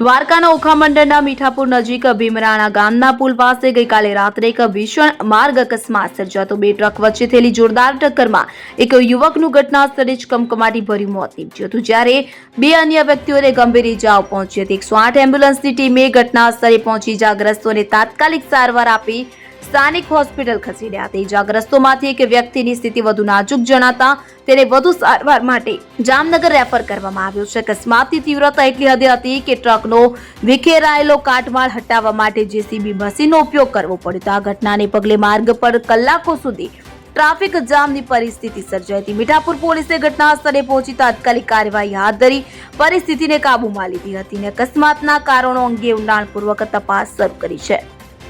દ્વારકાના ઓખા મંડળના મીઠાપુર નજીક ભીમરાણા ગામના પુલ પાસે ગઈકાલે રાત્રે એક ભીષણ માર્ગ અકસ્માત સર્જાતો. બે ટ્રક વચ્ચે થયેલી જોરદાર ટક્કરમાં એક યુવકનું ઘટના સ્થળે જ કમકમાટી ભર્યું મોત નીપજ્યું હતું. જ્યારે બે અન્ય વ્યક્તિઓને ગંભીર ઇજાઓ પહોંચી હતી. એકસો આઠ એમ્બ્યુલન્સની ટીમે ઘટના સ્થળે પહોંચી ઇજાગ્રસ્તોને તાત્કાલિક સારવાર આપી સ્થાનિક હોસ્પિટલ ખસેડ્યા હતા ઇજાગ્રસ્તોમાંથી એક વ્યક્તિની સ્થિતિ વધુ નાજુક જણાતા તેને વધુ સારવાર માટે જામનગર રેફર કરવામાં આવ્યો છે. અકસ્માતની તીવ્રતા એટલી હદે હતી કે ટ્રકનો વિખેરાયેલો કાટમાળ હટાવવા માટે જેસીબી મશીનનો ઉપયોગ કરવો પડ્યો તો આ ઘટનાને પગલે માર્ગ પર કલાકો સુધી ટ્રાફિક જામની પરિસ્થિતિ સર્જાઈ હતી. મીઠાપુર પોલીસે ઘટના સ્થળે પહોંચી તાત્કાલિક કાર્યવાહી હાથ ધરી પરિસ્થિતિને કાબૂમાં લીધી હતી અને અકસ્માતના કારણો અંગે ઊંડાણપૂર્વક તપાસ શરૂ કરી છે.